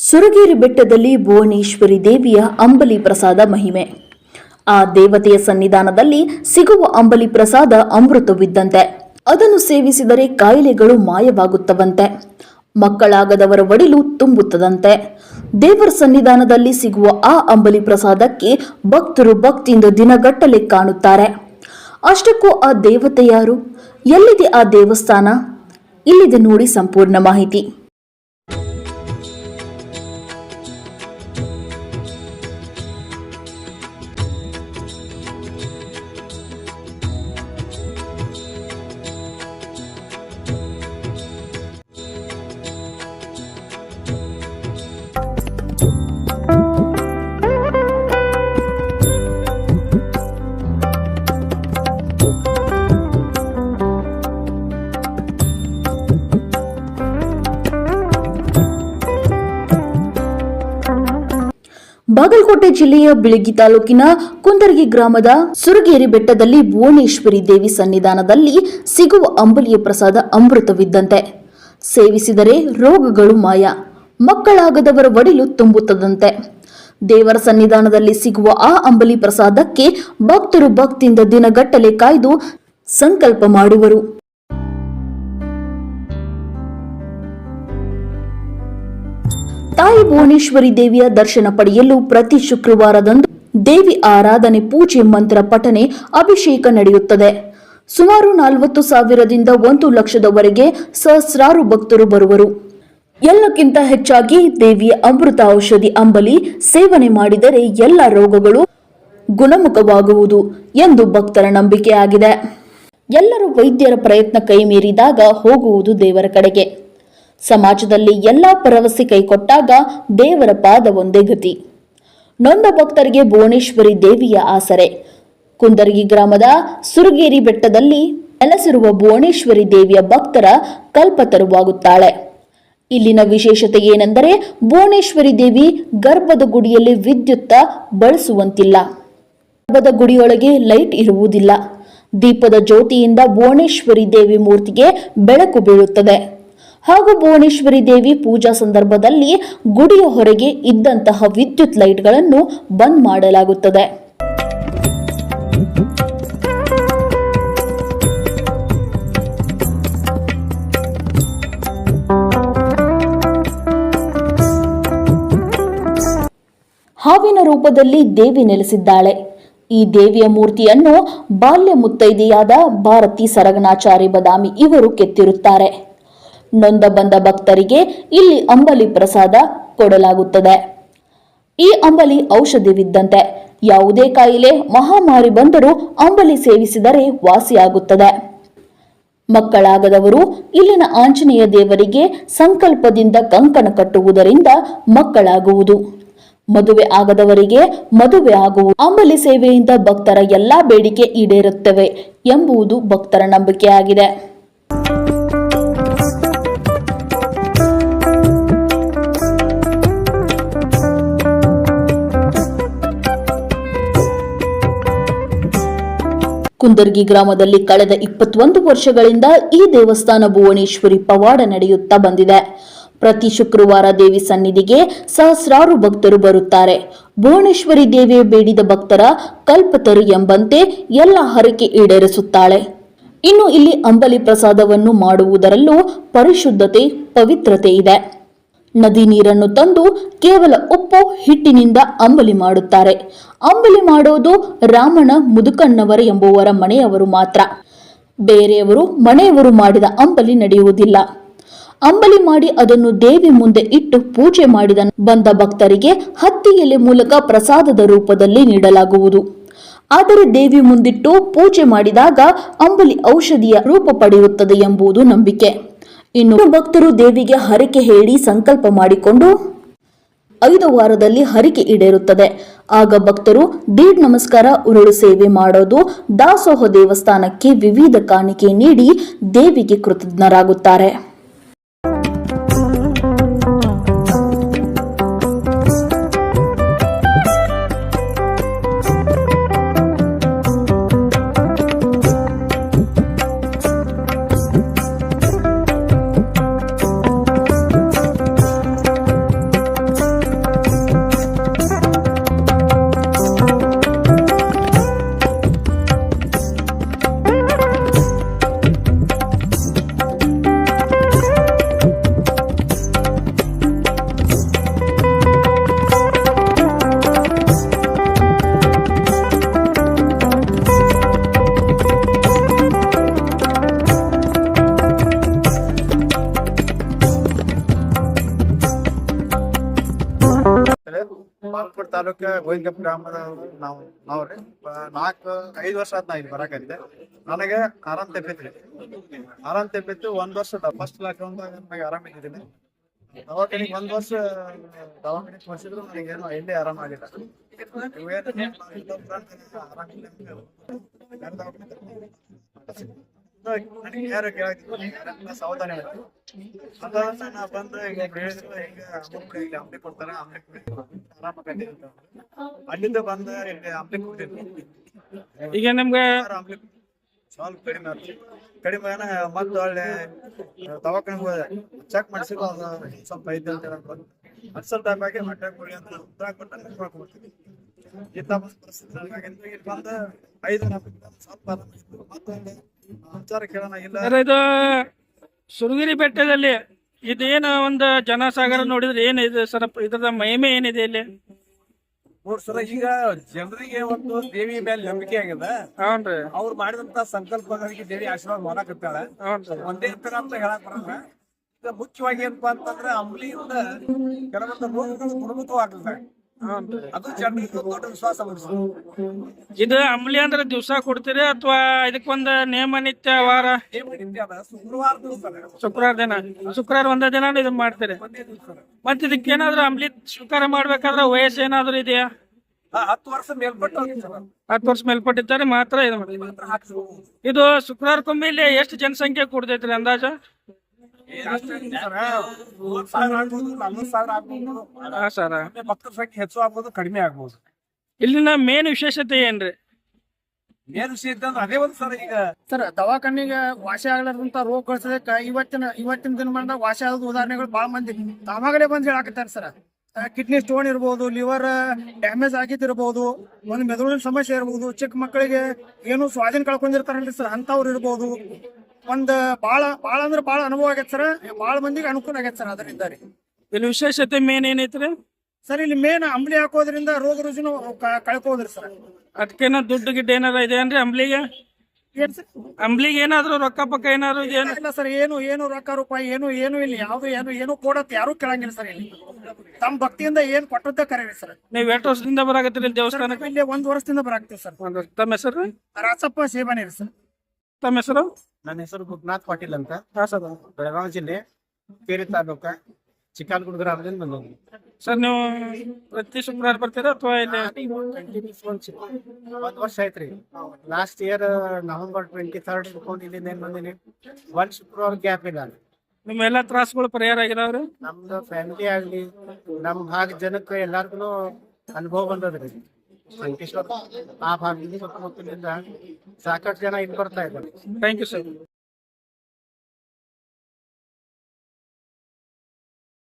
ಸುರಗೇರಿ ಬೆಟ್ಟದಲ್ಲಿ ಭುವನೇಶ್ವರಿ ದೇವಿಯ ಅಂಬಲಿ ಪ್ರಸಾದ ಮಹಿಮೆ. ಆ ದೇವತೆಯ ಸನ್ನಿಧಾನದಲ್ಲಿ ಸಿಗುವ ಅಂಬಲಿ ಪ್ರಸಾದ ಅಮೃತವಿದ್ದಂತೆ. ಅದನ್ನು ಸೇವಿಸಿದರೆ ಕಾಯಿಲೆಗಳು ಮಾಯವಾಗುತ್ತವಂತೆ. ಮಕ್ಕಳಾಗದವರ ಒಡಿಲು ತುಂಬುತ್ತದಂತೆ. ದೇವರ ಸನ್ನಿಧಾನದಲ್ಲಿ ಸಿಗುವ ಆ ಅಂಬಲಿ ಪ್ರಸಾದಕ್ಕೆ ಭಕ್ತರು ಭಕ್ತಿಯಿಂದ ದಿನಗಟ್ಟಲೆ ಕಾಣುತ್ತಾರೆ. ಅಷ್ಟಕ್ಕೂ ಆ ದೇವತೆ ಯಾರು? ಎಲ್ಲಿದೆ ಆ ದೇವಸ್ಥಾನ? ಇಲ್ಲಿದೆ ನೋಡಿ ಸಂಪೂರ್ಣ ಮಾಹಿತಿ. ಜಿಲ್ಲೆಯ ಬಿಳಗಿ ತಾಲೂಕಿನ ಕುಂದರ್ಗಿ ಗ್ರಾಮದ ಸುರಗೇರಿ ಬೆಟ್ಟದಲ್ಲಿ ಭುವನೇಶ್ವರಿ ದೇವಿ ಸನ್ನಿಧಾನದಲ್ಲಿ ಸಿಗುವ ಅಂಬಲಿಯ ಪ್ರಸಾದ ಅಮೃತವಿದ್ದಂತೆ. ಸೇವಿಸಿದರೆ ರೋಗಗಳು ಮಾಯ, ಮಕ್ಕಳಾಗದವರ ಒಡಿಲು ತುಂಬುತ್ತದಂತೆ. ದೇವರ ಸನ್ನಿಧಾನದಲ್ಲಿ ಸಿಗುವ ಆ ಅಂಬಲಿ ಪ್ರಸಾದಕ್ಕೆ ಭಕ್ತರು ಭಕ್ತಿಯಿಂದ ದಿನಗಟ್ಟಲೆ ಕಾಯ್ದು ಸಂಕಲ್ಪ ಮಾಡುವರು. ತಾಯಿ ಭುವನೇಶ್ವರಿ ದೇವಿಯ ದರ್ಶನ ಪಡೆಯಲು ಪ್ರತಿ ಶುಕ್ರವಾರದಂದು ದೇವಿ ಆರಾಧನೆ ಪೂಜೆ ಮಂತ್ರ ಪಠನೆ ಅಭಿಷೇಕ ನಡೆಯುತ್ತದೆ. ಸುಮಾರು ನಲವತ್ತು ಸಾವಿರದಿಂದ ಒಂದು ಲಕ್ಷದವರೆಗೆ ಸಹಸ್ರಾರು ಭಕ್ತರು ಬರುವರು. ಎಲ್ಲಕ್ಕಿಂತ ಹೆಚ್ಚಾಗಿ ದೇವಿಯ ಅಮೃತ ಔಷಧಿ ಅಂಬಲಿ ಸೇವನೆ ಮಾಡಿದರೆ ಎಲ್ಲ ರೋಗಗಳು ಗುಣಮುಖವಾಗುವುದು ಎಂದು ಭಕ್ತರ ನಂಬಿಕೆಯಾಗಿದೆ. ಎಲ್ಲರೂ ವೈದ್ಯರ ಪ್ರಯತ್ನ ಕೈಮೀರಿದಾಗ ಹೋಗುವುದು ದೇವರ ಕಡೆಗೆ. ಸಮಾಜದಲ್ಲಿ ಎಲ್ಲ ಭರವಸೆ ಕೈಕೊಟ್ಟಾಗ ದೇವರ ಪಾದ ಒಂದೇ ಗತಿ. ನೊಂದ ಭಕ್ತರಿಗೆ ಭುವನೇಶ್ವರಿ ದೇವಿಯ ಆಸರೆ. ಕುಂದರ್ಗಿ ಗ್ರಾಮದ ಸುರಗೇರಿ ಬೆಟ್ಟದಲ್ಲಿ ನೆಲೆಸಿರುವ ಭುವನೇಶ್ವರಿ ದೇವಿಯ ಭಕ್ತರ ಕಲ್ಪತರುವಾಗುತ್ತಾಳೆ ಇಲ್ಲಿನ ವಿಶೇಷತೆ ಏನೆಂದರೆ ಭುವನೇಶ್ವರಿ ದೇವಿ ಗರ್ಭದ ಗುಡಿಯಲ್ಲಿ ವಿದ್ಯುತ್ತ ಬಳಸುವಂತಿಲ್ಲ. ಗರ್ಭದ ಗುಡಿಯೊಳಗೆ ಲೈಟ್ ಇರುವುದಿಲ್ಲ. ದೀಪದ ಜ್ಯೋತಿಯಿಂದ ಭುವನೇಶ್ವರಿ ದೇವಿ ಮೂರ್ತಿಗೆ ಬೆಳಕು ಬೀಳುತ್ತದೆ. ಹಾಗೂ ಭುವನೇಶ್ವರಿ ದೇವಿ ಪೂಜಾ ಸಂದರ್ಭದಲ್ಲಿ ಗುಡಿಯ ಹೊರಗೆ ಇದ್ದಂತಹ ವಿದ್ಯುತ್ ಲೈಟ್ಗಳನ್ನು ಬಂದ್ ಮಾಡಲಾಗುತ್ತದೆ. ಹಾವಿನ ರೂಪದಲ್ಲಿ ದೇವಿ ನೆಲೆಸಿದ್ದಾಳೆ. ಈ ದೇವಿಯ ಮೂರ್ತಿಯನ್ನು ಬಾಲ್ಯ ಮುತ್ತೈದೆಯಾದ ಭಾರತಿ ಸರಗಣಾಚಾರಿ ಬದಾಮಿ ಇವರು ಕೆತ್ತಿರುತ್ತಾರೆ. ನೊಂದ ಬಂದ ಭಕ್ತರಿಗೆ ಇಲ್ಲಿ ಅಂಬಲಿ ಪ್ರಸಾದ ಕೊಡಲಾಗುತ್ತದೆ. ಈ ಅಂಬಲಿ ಔಷಧಿವಿದ್ದಂತೆ ಯಾವುದೇ ಕಾಯಿಲೆ, ಮಹಾಮಾರಿ ಬಂದರೂ ಅಂಬಲಿ ಸೇವಿಸಿದರೆ ವಾಸಿಯಾಗುತ್ತದೆ. ಮಕ್ಕಳಾಗದವರು ಇಲ್ಲಿನ ಆಂಜನೇಯ ದೇವರಿಗೆ ಸಂಕಲ್ಪದಿಂದ ಕಂಕಣ ಕಟ್ಟುವುದರಿಂದ ಮಕ್ಕಳಾಗುವುದು. ಮದುವೆ ಆಗದವರಿಗೆ ಮದುವೆ ಆಗುವುದು. ಅಂಬಲಿ ಸೇವೆಯಿಂದ ಭಕ್ತರ ಎಲ್ಲಾ ಬೇಡಿಕೆ ಈಡೇರುತ್ತವೆ ಎಂಬುದು ಭಕ್ತರ ನಂಬಿಕೆಯಾಗಿದೆ. ಕುಂದರ್ಗಿ ಗ್ರಾಮದಲ್ಲಿ ಕಳೆದ ಇಪ್ಪತ್ತೊಂದು ವರ್ಷಗಳಿಂದ ಈ ದೇವಸ್ಥಾನ ಭುವನೇಶ್ವರಿ ಪವಾಡ ನಡೆಯುತ್ತಾ ಬಂದಿದೆ. ಪ್ರತಿ ಶುಕ್ರವಾರ ದೇವಿ ಸನ್ನಿಧಿಗೆ ಸಹಸ್ರಾರು ಭಕ್ತರು ಬರುತ್ತಾರೆ. ಭುವನೇಶ್ವರಿ ದೇವಿಯ ಬೇಡಿದ ಭಕ್ತರ ಕಲ್ಪತರು ಎಂಬಂತೆ ಎಲ್ಲ ಹರಕೆ ಈಡೇರಿಸುತ್ತಾಳೆ. ಇನ್ನು ಇಲ್ಲಿ ಅಂಬಲಿ ಪ್ರಸಾದವನ್ನು ಮಾಡುವುದರಲ್ಲೂ ಪರಿಶುದ್ಧತೆ, ಪವಿತ್ರತೆ ಇದೆ. ನದಿ ನೀರನ್ನು ತಂದು ಕೇವಲ ಉಪ್ಪು, ಹಿಟ್ಟಿನಿಂದ ಅಂಬಲಿ ಮಾಡುತ್ತಾರೆ. ಅಂಬಲಿ ಮಾಡೋದು ರಾಮನ ಮುದುಕಣ್ಣವರ ಎಂಬುವರ ಮನೆಯವರು ಮಾತ್ರ. ಬೇರೆಯವರು, ಮನೆಯವರು ಮಾಡಿದ ಅಂಬಲಿ ನಡೆಯುವುದಿಲ್ಲ. ಅಂಬಲಿ ಮಾಡಿ ಅದನ್ನು ದೇವಿ ಮುಂದೆ ಇಟ್ಟು ಪೂಜೆ ಮಾಡಿದ ಬಂದ ಭಕ್ತರಿಗೆ ಹತ್ತಿ ಎಲೆ ಮೂಲಕ ಪ್ರಸಾದದ ರೂಪದಲ್ಲಿ ನೀಡಲಾಗುವುದು. ಆದರೆ ದೇವಿ ಮುಂದಿಟ್ಟು ಪೂಜೆ ಮಾಡಿದಾಗ ಅಂಬಲಿ ಔಷಧಿಯ ರೂಪ ಪಡೆಯುತ್ತದೆ ಎಂಬುದು ನಂಬಿಕೆ. ಇನ್ನು ಭಕ್ತರು ದೇವಿಗೆ ಹರಕೆ ಹೇಳಿ ಸಂಕಲ್ಪ ಮಾಡಿಕೊಂಡು ಐದು ವಾರದಲ್ಲಿ ಹರಿಕೆ ಈಡೇರುತ್ತದೆ. ಆಗ ಭಕ್ತರು ದೀಡ್ ನಮಸ್ಕಾರ, ಉರುಳು ಸೇವೆ ಮಾಡೋದು ದಾಸೋಹ ದೇವಸ್ಥಾನಕ್ಕೆ ವಿವಿಧ ಕಾಣಿಕೆ ನೀಡಿ ದೇವಿಗೆ ಕೃತಜ್ಞರಾಗುತ್ತಾರೆ. ಬಾಲ್ಕೋಟ್ ತಾಲೂಕ ಗೋವಿಂದಪ್ಪ ಗ್ರಾಮದ ನಾವು, ನಾವ್ರಿ. ನಾಲ್ಕು, ಐದು ವರ್ಷ ಆತ್ ನಾ ಇಲ್ಲಿ ಬರಾಕೈತೆ ನನಗೆ ಆರಾಮ್ ತೆಪ್ಪಿತ್ರಿ. ಆರಾಮ್ ತೆಪ್ಪಿತ್ತು, ಒಂದ್ ವರ್ಷ ಫಸ್ಟ್ ಲಾಕ್ಡೌನ್ ನನಗೆ ಆರಾಮ್ ಇದ್ದೀನಿ ದವಾಖಾನಿಗೆ ಒಂದ್ ವರ್ಷ ದವಾಖಾನೆ ತೋರಿಸಿದ್ರು ನನಗೇನು ಎಲ್ಲಿ ಆರಾಮ ಆಗಿಲ್ಲ. ಇವೇನು ಇನ್ನೊಬ್ರು ನನಗೆ ಯಾರು ಯಾರೆಲ್ಲ ಸಾವಧಾನ ಇರ್ತಾರೆ. ಅದ ನಾ ಬಂದು ಈಗ ಹೇಳಿದ್ರು ಹಿಂಗ ಅಮೌಂಟ್ ಇಲ್ಲಿ ಅಂಬ್ಲಿ ಕೊಡ್ತಾರ ಅಂಬ್ಲಿ ಕುಡಿ ಆರಾಮಾಗೈತಿ ಅಂತ ಅಂದ್ರು. ಅಲ್ಲಿಂದ ಬಂದ ಇಲ್ಲಿ ಕುಡಿದ್ವಿ ಈಗ ನಿಮ್ಗೆ ಅಂಬ್ಲಿ ಸ್ವಲ್ಪ ಕಡಿಮೆ ಆಯ್ತು ಕಡಿಮೆ ಏನ ಮತ್ತೆ ಒಳ್ಳೆ ಹೋದೆ. ಚೆಕ್ ಮಾಡಿಸಿದ್ರು ಅದು ಸ್ವಲ್ಪ ಐತೆ ಅಂತ ಹೇಳಕ್ ಅನ್ಸಲ್ ಆಗಿ ಹೊಟ್ಟೆ ಅಂತ ಉತ್ತರ ಕೊಟ್ಟು ಒಂದು ಪರಿಸ್ಥಿತಿ ಬಂದ ಐದು ಸ್ವಲ್ಪ. ಮತ್ತೆ ಅಲ್ಲಿ ವಿಚಾರ ಕೇಳೋಣ ಇಲ್ಲ? ಸರ್ ಇದು ಸುರಗಿರಿ ಬೆಟ್ಟದಲ್ಲಿ ಇದೇನ ಒಂದು ಜನಸಾಗರ ನೋಡಿದ್ರೆ ಏನಿದೆ ಸರ್? ಇದ್ರದ ಮಹಿಮೆ ಏನಿದೆ ಇಲ್ಲಿ? ನೋಡ್ ಸರ ಈಗ ಜನರಿಗೆ ಒಂದು ದೇವಿ ಮೇಲೆ ನಂಬಿಕೆ ಆಗ್ಯದ ಹೌನ್ರಿ ಅವ್ರು ಮಾಡಿದಂತ ಸಂಕಲ್ಪಗಳಿಗೆ ದೇವಿ ಆಶೀರ್ವಾದ ಮಾಡಕತ್ತಾಳ ಹೌನ್ರಿ ಒಂದೇ ತರ ಅಂತ ಹೇಳಕ್ ಬರಲ್ಲ. ಈಗ ಮುಖ್ಯವಾಗಿ ಏನಪ್ಪಾ ಅಂತಂದ್ರೆ ಅಂಬ್ಲಿಯಿಂದ ಕೆಲವೊಂದು ರೋಗಗಳು ಗುಣಮುಖವಾಗ್ತದೆ. ಅದು ಜನರಿಗೆ ದೊಡ್ಡ ವಿಶ್ವಾಸ ಇದು ಅಂಬ್ಲಿ ಅಂದ್ರೆ ದಿವಸ ಕೊಡ್ತೀರಿ ಅಥವಾ ಇದಕ್ಕೊಂದು ನೇಮ ನಿತ್ಯ ವಾರ? ಶುಕ್ರವಾರ ದಿವಸ ಶುಕ್ರವಾರ ದಿನ. ಶುಕ್ರವಾರ ಒಂದೇ ದಿನ ಇದನ್ನ ಮಾಡ್ತೀರಿ? ಒಂದೇ ದಿವಸ ಮತ್ತೆ ಇದಕ್ಕೆ ಏನಾದ್ರು ಅಂಬ್ಲಿ ಸ್ವೀಕಾರ ಮಾಡ್ಬೇಕಾದ್ರೆ ವಯಸ್ಸು ಏನಾದ್ರು ಇದೆಯಾ? ಹತ್ತು ವರ್ಷ ಮೇಲ್ಪಟ್ಟು ಸರ್ ಹತ್ತು ವರ್ಷ ಮೇಲ್ಪಟ್ಟಿದ್ದಾರೆ ಮಾತ್ರ ಇದು. ಮಾಡಿ ಮಾತ್ರ ಹಾಕ್ಸ್ಬೋದು. ಇದು ಶುಕ್ರವಾರಕ್ಕೊಮ್ಮೆ ಇಲ್ಲಿ ಎಷ್ಟು ಜನಸಂಖ್ಯೆ ಕೂಡ್ತೈತ್ರಿ ಅಂದಾಜು? ಅಷ್ಟೇನಿಲ್ಲ ಸರ. ಮೂವತ್ತು ಸಾವಿರ ಆಗ್ಬೋದು ನಲ್ವತ್ತು ಸಾವಿರ ಆಗ್ಬೋದು. ಹಾ ಸರ್. ಆಮೇಲೆ ಭಕ್ತರ ಸಂಖ್ಯೆ ಹೆಚ್ಚು ಆಗ್ಬೋದು ಕಡಿಮೆ ಆಗ್ಬೋದು. ಇಲ್ಲಿನ ಮೇನ್ ವಿಶೇಷತೆ ಏನ್ರಿ? ಏನ್ ವಿಷಯ ಇತ್ತಂದ್ರೆ ಅದೇ ಒಂದು ಸರ್ ಈಗ ಸರ್ ದವಾಖಾನಿಗೆ ವಾಸಿ ಆಗ್ಲಾರ್ದಂತ ರೋಗ ಕಳ್ಸೋದಕ್ಕೆ ಇವತ್ತಿನ ಇವತ್ತಿನ ದಿನಮಾನದಾಗ ವಾಸಿ ಆದ ಉದಾಹರಣೆಗಳು ಬಹಳ ಮಂದಿ. ತಾವಾಗಲೇ ಬಂದು ಹೇಳಾಕತ್ತಾರೆ ಸರ್. ಕಿಡ್ನಿ ಸ್ಟೋನ್ ಇರ್ಬೋದು ಲಿವರ್ ಡ್ಯಾಮೇಜ್ ಆಗಿದ್ದಿರ್ಬೋದು ಒಂದು ಮೆದುಳಿನ ಸಮಸ್ಯೆ ಇರ್ಬೋದು ಚಿಕ್ಕ ಮಕ್ಕಳಿಗೆ ಏನು ಸ್ವಾಧೀನ ಕಳ್ಕೊಂಡಿರ್ತಾರಲ್ರಿ ಸರ್ ಅಂಥವ್ರು ಇರ್ಬೋದು. ಒಂದು ಭಾಳ ಭಾಳ ಅಂದ್ರೆ ಭಾಳ ಅನುಭವ ಆಗೈತೆ ಸರ್. ಭಾಳ ಮಂದಿಗೆ ಅನುಕೂಲ ಆಗೈತೆ ಸರ್ ಅದರಿಂದ ರೀ. ಇಲ್ಲಿ ವಿಶೇಷತೆ ಮೇನ್ ಏನೈತ್ರಿ? ಸರ್ ಇಲ್ಲಿ ಮೇನ್ ಅಂಬ್ಲಿ ಹಾಕೋದ್ರಿಂದ ರೋಗ ರುಜಿನ ಕ- ಕಳ್ಕೋದ್ರಿ ಸರ್. ಅದಕ್ಕೇನ ದುಡ್ಡು ಗಿಡ್ಡ ಏನಾರ ಇದೆ ಏನ್ರಿ ಅಂಬ್ಲಿಗೆ? ಏನ್ ಸರ್? ಅಂಬ್ಲಿಗೆ ಏನಾದ್ರು ರೊಕ್ಕ ಪಕ್ಕ ಏನಾದ್ರು ಇಲ್ಲ ಸರ್ ಏನು ಏನು ರೊಕ್ಕ ರೂಪಾಯಿ ಏನು ಏನು ಇಲ್ಲಿ. ಯಾವ್ದು ಏನು ಏನು ಕೊಡತ್ ಯಾರು ಕೇಳಂಗಿಲ್ಲ ಸರ್ ಇಲ್ಲಿ. ತಮ್ಮ ಭಕ್ತಿಯಿಂದ ಏನ್ ಕೊಟ್ಟದ್ದ ಕರೀರಿ ಸರ್. ನೀವ್ ಎಷ್ಟು ವರ್ಷದಿಂದ ಬರಾಕತ್ತೀರಿ ಇಲ್ಲಿ ದೇವಸ್ಥಾನಕ್ಕೆ? ಇಲ್ಲಿ ಒಂದ್ ವರ್ಷದಿಂದ ಬರಾಕ್ತೀವಿ ಸರ್. ಒಂದ್ ವರ್ಷ. ತಮ್ಮ ಹೆಸರು? ರಾಸಪ್ಪ ಸೇಬಾನಿ ರೀ ಸರ್. ತಮ್ಮ ಹೆಸರು? ನನ್ನ ಹೆಸರು ಗುರುನಾಥ್ ಪಾಟೀಲ್ ಅಂತ. ಹಾ ಸರ್. ಬೆಳಗಾವಿ ಜಿಲ್ಲೆ ಕೇರಿ ತಾಲೂಕ ಚಿಕ್ಕಲ್ಗುಡ್ ಗ್ರಾಮದಿಂದ ಬಂದ ಸರ್ ನೀವು ಪ್ರತಿ ಶುಕ್ರವಾರ ಬರ್ತೀರಾ ಅಥವಾ ಇಲ್ಲಿ? ಒಂದ್ ವರ್ಷ ಆಯ್ತ್ರಿ last year November twenty third ಇಟ್ಕೊಂಡು ಇಲ್ಲಿಂದ ಏನ್ ಬಂದಿನಿ. ಒಂದ್ ಶುಕ್ರವಾರ ಗ್ಯಾಪ್ ಇಲ್ಲ ನಿಮ್ಮ ಎಲ್ಲ ತ್ರಾಸಗಳು ಪರಿಹಾರ ಆಗಿದಾವ್ರಿ? ನಮ್ದು ಫ್ಯಾಮಿಲಿ ಆಗ್ಲಿ ನಮ್ ಭಾಗ ಜನಕ್ಕೆ ಎಲ್ಲಾರ್ಗು ಅನುಭವ ಬಂದದ್ರಿ. ಸಂಕೇಶ್ವರ ಆ ಭಾಗದಿಂದ ಸುತ್ತಮುತ್ತಲಿಂದ ಸಾಕಷ್ಟು ಜನ ಇಲ್ಲಿ ಬರ್ತಾ ಇದ್ದಾರೆ. Thank you sir